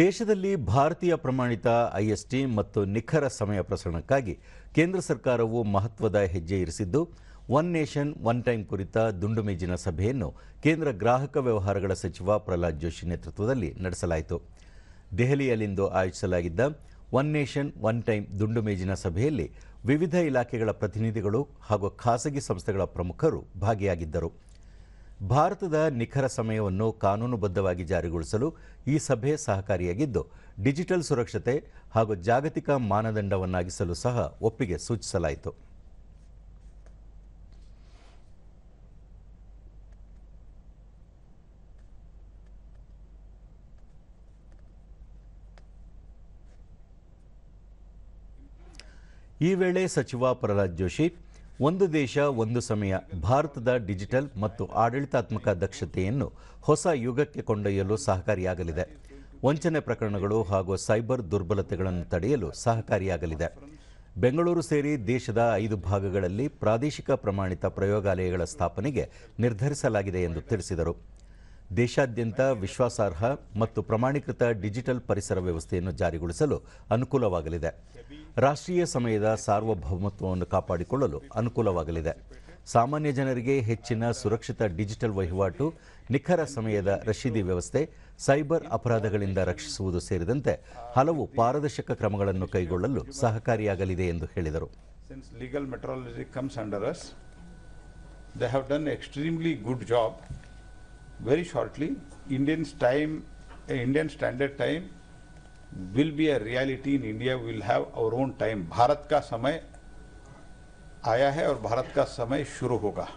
ದೇಶದಲ್ಲಿ ಭಾರತೀಯ ಪ್ರಮಾಣಿತ ಐಎಸ್ಟಿ ಮತ್ತು ನಿಖರ ಸಮಯ ಪ್ರಸರಣಕ್ಕಾಗಿ ಕೇಂದ್ರ ಸರ್ಕಾರವು ಮಹತ್ವದ ಹೆಜ್ಜೆ ಇರಿಸಿದ್ದು, ಒನ್ ನೇಷನ್, ಒನ್ ಟೈಮ್ ಕುರಿತ ದುಂಡು ಮೇಜಿನ ಸಭೆಯನ್ನು ಕೇಂದ್ರ ಗ್ರಾಹಕ ವ್ಯವಹಾರಗಳ ಸಚಿವ ಪ್ರಹ್ಲಾದ್ ಜೋಶಿ ನೇತೃತ್ವದಲ್ಲಿ ನಡೆಸಲಾಯಿತು. ದೆಹಲಿಯಲ್ಲಿಂದು ಆಯೋಜಿಸಲಾಗಿದ್ದ ಒನ್ ನೇಷನ್, ಒನ್ ಟೈಮ್ ದುಂಡುಮೇಜಿನ ಸಭೆಯಲ್ಲಿ ವಿವಿಧ ಇಲಾಖೆಗಳ ಪ್ರತಿನಿಧಿಗಳು ಹಾಗೂ ಖಾಸಗಿ ಸಂಸ್ಥೆಗಳ ಪ್ರಮುಖರು ಭಾಗಿಯಾಗಿದ್ದರು. ಭಾರತದ ನಿಖರ ಸಮಯವನ್ನು ಕಾನೂನುಬದ್ಧವಾಗಿ ಜಾರಿಗೊಳಿಸಲು ಈ ಸಭೆ ಸಹಕಾರಿಯಾಗಿದ್ದು, ಡಿಜಿಟಲ್ ಸುರಕ್ಷತೆ ಹಾಗೂ ಜಾಗತಿಕ ಮಾನದಂಡವನ್ನಾಗಿಸಲು ಸಹ ಒಪ್ಪಿಗೆ ಸೂಚಿಸಲಾಯಿತು. ಈ ವೇಳೆ ಸಚಿವ ಪ್ರಹ್ಲಾದ್ ಜೋಶಿ ಒಂದು ದೇಶ, ಒಂದು ಸಮಯ, ಭಾರತದ ಡಿಜಿಟಲ್ ಮತ್ತು ಆಡಳಿತಾತ್ಮಕ ದಕ್ಷತೆಯನ್ನು ಹೊಸ ಯುಗಕ್ಕೆ ಕೊಂಡೊಯ್ಯಲು ಸಹಕಾರಿಯಾಗಲಿದೆ. ವಂಚನೆ ಪ್ರಕರಣಗಳು ಹಾಗೂ ಸೈಬರ್ ದುರ್ಬಲತೆಗಳನ್ನು ತಡೆಯಲು ಸಹಕಾರಿಯಾಗಲಿದೆ. ಬೆಂಗಳೂರು ಸೇರಿ ದೇಶದ ಐದು ಭಾಗಗಳಲ್ಲಿ ಪ್ರಾದೇಶಿಕ ಪ್ರಮಾಣಿತ ಪ್ರಯೋಗಾಲಯಗಳ ಸ್ಥಾಪನೆಗೆ ನಿರ್ಧರಿಸಲಾಗಿದೆ ಎಂದು ತಿಳಿಸಿದರು. ದೇಶಾದ್ಯಂತ ವಿಶ್ವಾಸಾರ್ಹ ಮತ್ತು ಪ್ರಮಾಣೀಕೃತ ಡಿಜಿಟಲ್ ಪರಿಸರ ವ್ಯವಸ್ಥೆಯನ್ನು ಜಾರಿಗೊಳಿಸಲು ಅನುಕೂಲವಾಗಲಿದೆ. ರಾಷ್ಟ್ರೀಯ ಸಮಯದ ಸಾರ್ವಭೌಮತ್ವವನ್ನು ಕಾಪಾಡಿಕೊಳ್ಳಲು ಅನುಕೂಲವಾಗಲಿದೆ. ಸಾಮಾನ್ಯ ಜನರಿಗೆ ಹೆಚ್ಚಿನ ಸುರಕ್ಷಿತ ಡಿಜಿಟಲ್ ವಹಿವಾಟು ನಿಖರ ಸಮಯದ ರಶೀದಿ ವ್ಯವಸ್ಥೆ ಸೈಬರ್ ಅಪರಾಧಗಳಿಂದ ರಕ್ಷಿಸುವುದು ಸೇರಿದಂತೆ ಹಲವು ಪಾರದರ್ಶಕ ಕ್ರಮಗಳನ್ನು ಕೈಗೊಳ್ಳಲು ಸಹಕಾರಿಯಾಗಲಿದೆ ಎಂದು ಹೇಳಿದರು. Legal metrology comes under us, they have done extremely good job. Very shortly, Indian's time, uh, Indian standard time will be a reality in India. We will have our own time. Bharat का समय आया है और भारत का समय शुरू होगा